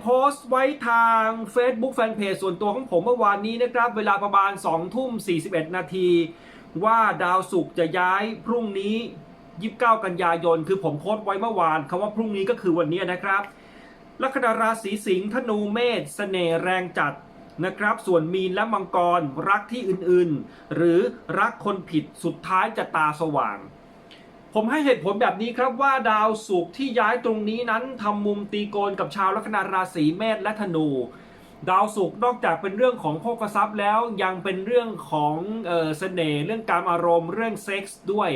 โพสต์ไว้ทาง Facebook Fanpage ส่วนตัวของผมเมื่อวานนี้นะครับ เวลาประมาณ 2 ทุ่ม 41 นาที ว่าดาวศุกร์จะย้ายพรุ่งนี้ 29 กันยายน คือผมโพสต์ไว้เมื่อวานคำว่าพรุ่งนี้ก็คือวันนี้นะครับลัคนาราศีสิงห์ธนูเมษเสน่ห์แรงจัดนะครับ ส่วนมีนและมังกรรักที่อื่นๆ หรือรักคนผิดสุดท้ายจะตาสว่าง ผมให้เหตุผลแบบนี้ครับว่าดาวศุกร์ที่ย้ายตรงนี้นั้นทำมุมตีโกนกับชาวลัคนาราศีเมษและธนู ดาวศุกร์นอกจากเป็นเรื่องของโภคทรัพย์แล้วยังเป็นเรื่องของเออเสน่ห์เรื่องการอารมณ์เรื่องเซ็กส์ด้วย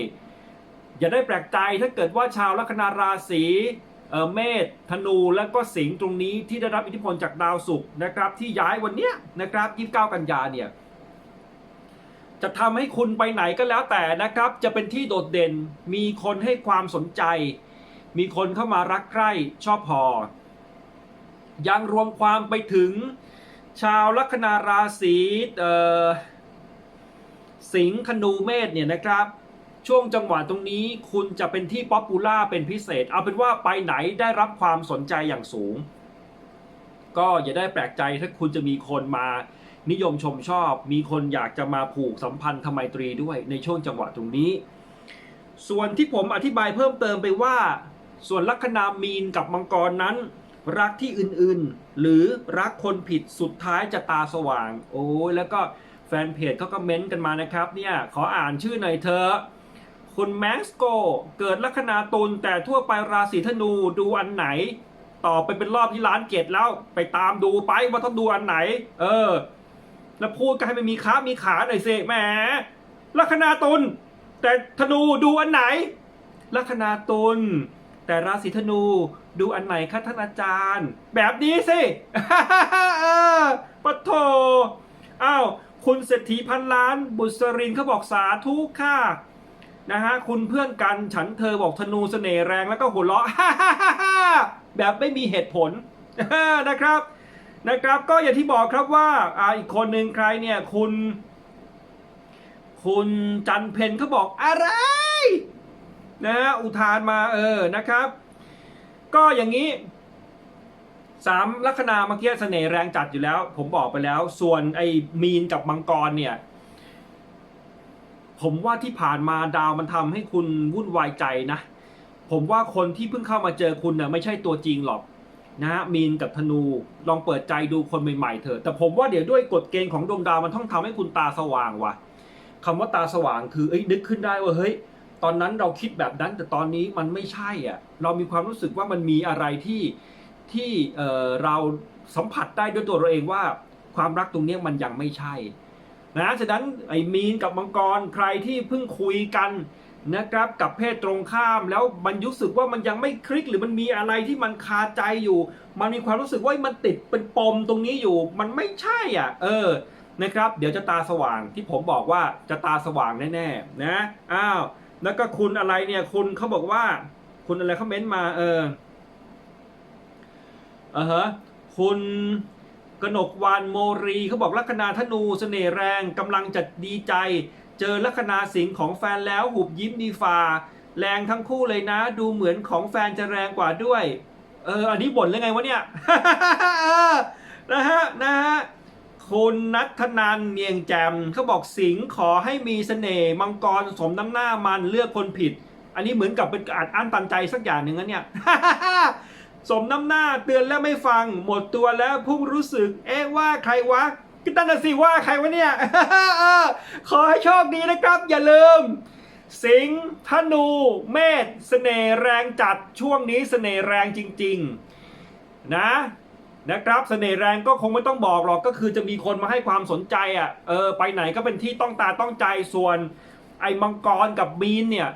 อย่าได้แปลกใจถ้าเกิดว่าชาวลัคนาราศีเออเมษธนูและก็สิงห์ตรงนี้ที่ได้รับอิทธิพลจากดาวศุกร์นะครับที่ย้ายวันเนี้ยนะครับ 29 กันยาเนี่ย จะทำให้คุณไปไหนก็แล้วแต่นะครับ จะเป็นที่โดดเด่น มีคนให้ความสนใจ มีคนเข้ามารักใคร่ชอบพอ ยังรวมความไปถึง ชาวลัคนาราศีสิงห์ธนูเมษเนี่ยนะครับช่วงจังหวะตรงนี้คุณจะเป็นที่ป๊อปปูล่าเป็นพิเศษ เอาเป็นว่าไปไหนได้รับความสนใจอย่างสูง ก็อย่าได้แปลกใจถ้าคุณจะมีคนมา นิยมชมชอบ มีคนอยากจะมาผูกสัมพันธ์ทไมตรีด้วยในช่วงจังหวะตรงนี้ ส่วนที่ผมอธิบายเพิ่มเติมไปว่า ส่วนลัคนามีนกับมังกรนั้น รักที่อื่นๆ หรือรักคนผิดสุดท้ายจะตาสว่าง โอ้ยแล้วก็แฟนเพจเขาก็เม้นต์กันมานะครับเนี่ยขออ่านชื่อหน่อยเถอคุณแม็กซ์โกเกิดลัคนาตุลแต่ทั่วไปราศีธนูดูอันไหน ต่อไปเป็นรอบที่ล้านเกตแล้วไปตามดูไปว่าต้องดูอันไหน เออ แล้วพูดก็ให้มันมีขามีขาหน่อยสิแหมลัคนาตุลแต่ธนูดูอันไหน ลัคนาตุลแต่ราศีธนูดูอันไหนคะท่านอาจารย์ แบบนี้สิปะโถอ้าวคุณเศรษฐีพันล้าน บุษรินเขาบอกสาธุค่ะนะฮะคุณเพื่อนกันฉันเธอบอกธนูเสน่ห์แรงแล้วก็หัวเราะแบบไม่มีเหตุผลนะครับ นะครับ ก็อย่างที่บอกครับว่าอ่าอีกคนหนึ่งใครเนี่ยคุณ คุณจันเพนเขาบอกอะไรนะอุทานมาเออนะครับ ก็อย่างนี้สามลัคนาเมื่อกี้เสน่ห์แรงจัดอยู่แล้ว ผมบอกไปแล้ว ส่วนไอ้มีนกับมังกรเนี่ยผมว่าที่ผ่านมาดาวมันทำให้คุณวุ่นวายใจนะ ผมว่าคนที่เพิ่งเข้ามาเจอคุณน่ะไม่ใช่ตัวจริงหรอก นะฮะมีนกับธนูลองเปิดใจดูคนใหม่ๆเถอะแต่ผมว่าเดี๋ยวด้วยกฎเกณฑ์ของดวงดาวมันต้องทำให้คุณตาสว่างว่ะคำว่าตาสว่างคือเอ้ยนึกขึ้นได้ว่าเฮ้ย ตอนนั้นเราคิดแบบนั้นแต่ตอนนี้มันไม่ใช่อะเรามีความรู้สึกว่ามันมีอะไรที่ที่เอ่อเราสัมผัสได้ด้วยตัวเราเองว่า ความรักตรงนี้มันยังไม่ใช่นะฉะนั้นไอ้มีนกับมังกรใครที่เพิ่งคุยกัน นะครับกับเพศตรงข้ามแล้วมันรู้สึกว่ามันยังไม่คลิกหรือมันมีอะไรที่มันคาใจอยู่ มันมีความรู้สึกว่ามันติดเป็นปมตรงนี้อยู่ มันไม่ใช่อะ เออนะครับ เดี๋ยวจะตาสว่างที่ผมบอกว่าจะตาสว่างแน่ๆนะอ้าวแล้วก็คุณอะไรเนี่ย คุณเขาบอกว่า คุณอะไรเขาเม้นมา เออเออฮะคุณกนกวานโมรีเขาบอกลัคนาธนูเสน่ห์แรงกำลังจะดีใจ เจอลัคนาสิงห์ของแฟนแล้วหุบยิ้มดีฟาแรงทั้งคู่เลยนะ ดูเหมือนของแฟนจะแรงกว่าด้วย เออ อันนี้บ่นเลยไงวะเนี่ยนะฮะนะฮะคุณนัทนันเนียงแจมเขาบอกสิงขอให้มีเสน่ห์มังกรสมน้ำหน้ามันเลือกคนผิด อันนี้เหมือนกับเป็นอาจอั้นตันใจสักอย่างหนึ่งนะเนี่ยสมน้ำหน้าเตือนแล้วไม่ฟัง หมดตัวแล้วพุ่งรู้สึก เอ๊ะว่าใครวะ ก็ตั้งแต่สิว่าใครวะเนี่ย ขอให้โชคดีนะครับ อย่าลืม สิงห์ธนู เมษเสน่ห์แรงจัดช่วงนี้เสน่ห์แรงจริง ๆ นะนะครับเสน่ห์แรงก็คงไม่ต้องบอกหรอกก็คือจะมีคนมาให้ความสนใจอะเออไปไหนก็เป็นที่ต้องตาต้องใจส่วน ไอ้มังกรกับมีนเนี่ย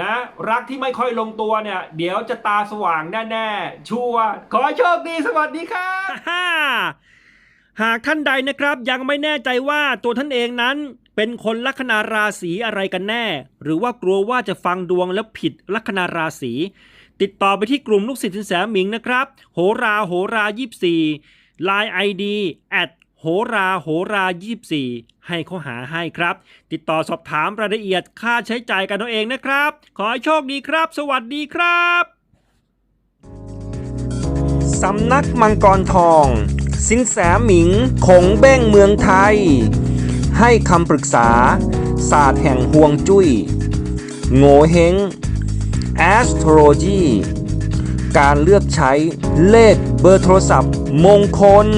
นะรักที่ไม่ค่อยลงตัวเนี่ย เดี๋ยวจะตาสว่างแน่ ๆ ชัวร์ขอโชคดีสวัสดีครับ หากท่านใดนะครับยังไม่แน่ใจว่าตัวท่านเองนั้น เป็นคนลัคนาราศีอะไรกันแน่ หรือว่ากลัวว่าจะฟังดวงแล้วผิดลัคนาราศีติดต่อไปที่กลุ่มลูกศิษย์สินแสหมิงนะครับ โหราโหรา24 Line ID at โหราโหรา24ให้เขาหาให้ครับ ติดต่อสอบถามรายละเอียดค่าใช้จ่ายกันเอาเองนะครับ ขอให้โชคดีครับ สวัสดีครับ สำนักมังกรทอง สินแสหมิงคงเบ้งเมืองไทย ให้คำปรึกษา ศาสตร์แห่งห่วงจุย้ย โงเฮง astrology การเลือกใช้เลขเบอร์โทรศัพท์มงคล